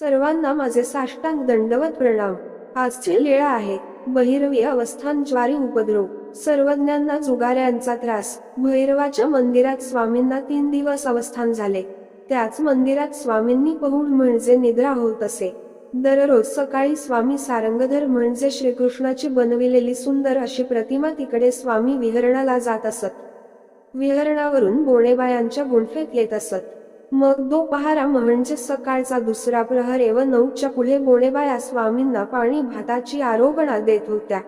सर्वांना माझे साष्टांग दंडवत प्रणाम. आजची लीळा आहे. बहिरवी अवस्थान ज्वारी उपद्रव. सर्वज्ञांना जुगाऱ्यांचा त्रास. भैरवाच्या मंदिरात स्वामींना तीन दिवस अवस्थान झाले. त्याच मंदिरात स्वामींनी पहुड म्हणजे निद्रा होत असे. दररोज सकाळी स्वामी सारंगधर म्हणजे श्रीकृष्णाची बनविलेली सुंदर अशी प्रतिमा तिकडे स्वामी विहरणाला जात असत. विहरणावरून बोणेबायांच्या गुंफेत येत असत. मग दोपहारा म्हणजे सकाळचा दुसरा प्रहर व नऊच्या पुढे गोणेबाया स्वामींना पाणी भाताची आरोगणा देत होत्या.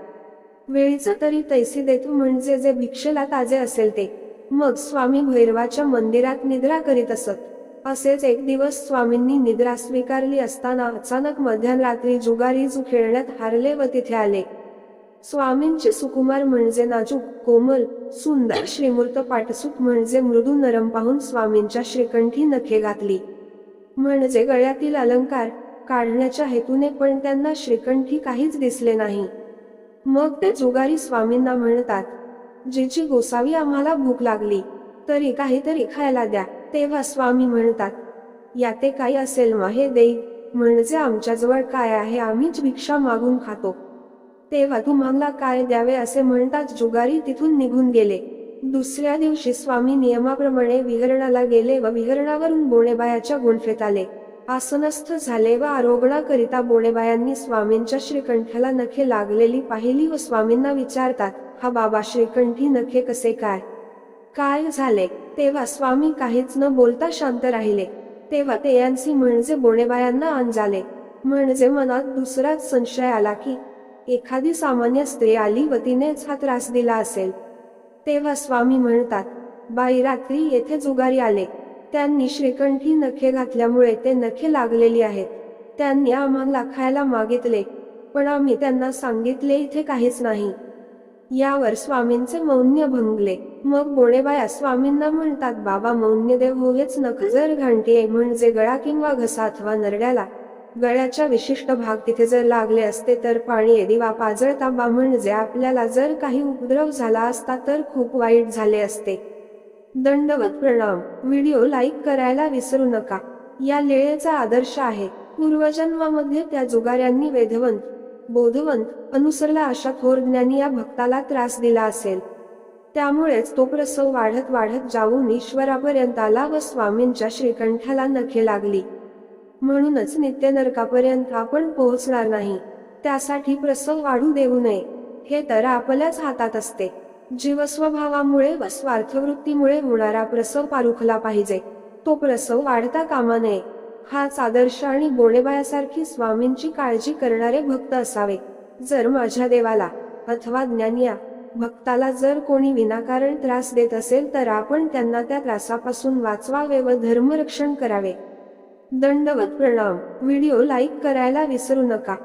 वेळीचं तरी तैसी देतो म्हणजे जे भिक्षेला ताजे असेल ते. मग स्वामी भैरवाच्या मंदिरात निद्रा करीत असत. असेच एक दिवस स्वामींनी निद्रा स्वीकारली असताना अचानक मध्यरात्री जुगारी जू खेळण्यात हारले व तिथे आले. स्वामींचे सुकुमार म्हणजे नाजूक कोमल सुंदर श्रीमूर्त पाटसूत म्हणजे मृदू नरम पाहून स्वामींच्या श्रीकंठी नखे घातली. म्हणजे गळ्यातील अलंकार काढण्याच्या हेतूने पण त्यांना श्रीकंठी काहीच दिसले नाही. मग ते जुगारी स्वामींना म्हणतात जिची गोसावी आम्हाला भूक लागली तरी काहीतरी खायला द्या. तेव्हा स्वामी म्हणतात या ते काही असेल मग हे देई म्हणजे आमच्याजवळ काय आहे आम्हीच भिक्षा मागून खातो. तेव्हा तुम्हाला काय द्यावे असे म्हणताच जुगारी तिथून निघून गेले. दुसऱ्या दिवशी स्वामी नियमाप्रमाणे विहरणाला गेले व विहरणावरून बोणेबायाच्या गुंफेत आले. आसनस्थ झाले व आरोगणाकरिता बोणेबायांनी स्वामींच्या श्रीकंठाला नखे लागलेली पाहिली व स्वामींना विचारतात हा बाबा श्रीकंठी नखे कसे काय? काय झाले? तेव्हा स्वामी काहीच न बोलता शांत राहिले. तेव्हा ते यांची म्हणजे बोणेबायांना अंजाले म्हणजे मनात दुसराच संशय आला की एखादी सामान्य स्त्री आली व तिनेच हा त्रास दिला असेल. तेव्हा स्वामी म्हणतात बाई रात्री येथे जुगारी आले. त्यांनी श्रीकंठी नखे घातल्यामुळे ते नखे लागलेली आहेत. त्यांनी आम्हाला खायला मागितले पण आम्ही त्यांना सांगितले इथे काहीच नाही. यावर स्वामींचे मौन्य भंगले. मग बोणेबाया स्वामींना म्हणतात बाबा मौन्यदेव हो हेच नख जर घंटी म्हणजे गळा किंवा घसा अथवा नरड्याला गळ्याच्या विशिष्ट भाग तिथे जर लागले असते तर पाणी दिवा पाजळताबा म्हणजे आपल्याला जर काही उपद्रव झाला असता तर खूप वाईट झाले असते. दंडवत प्रणाम. व्हिडिओ लाईक करायला विसरू नका. या लेळेचा आदर्श आहे. पूर्वजन्मामध्ये त्या जुगाऱ्यांनी वेधवंत बोधवंत अनुसरला अशा थोर ज्ञानी या भक्ताला त्रास दिला असेल. त्यामुळेच तो प्रसव वाढत वाढत जाऊन ईश्वरापर्यंत आला व स्वामींच्या श्रीकंठाला नखे लागली. म्हणूनच नित्य नरकापर्यंत आपण पोहोचणार नाही. त्यासाठी प्रसव वाढू देऊ नये. हे तर आपल्याच हातात असते. जीवस्वभावामुळे व स्वार्थवृत्तीमुळे होणारा प्रसव पारुखला पाहिजे. तो प्रसव वाढता कामा नये. हाच आदर्श आणि बोणेबायासारखी स्वामींची काळजी करणारे भक्त असावे. जर माझ्या देवाला अथवा ज्ञानिया भक्ताला जर कोणी विनाकारण त्रास देत असेल तर आपण त्यांना त्या त्रासापासून वाचवावे व धर्मरक्षण करावे. दंडवत प्रणाम. व्हिडिओ लाईक करायला विसरू नका.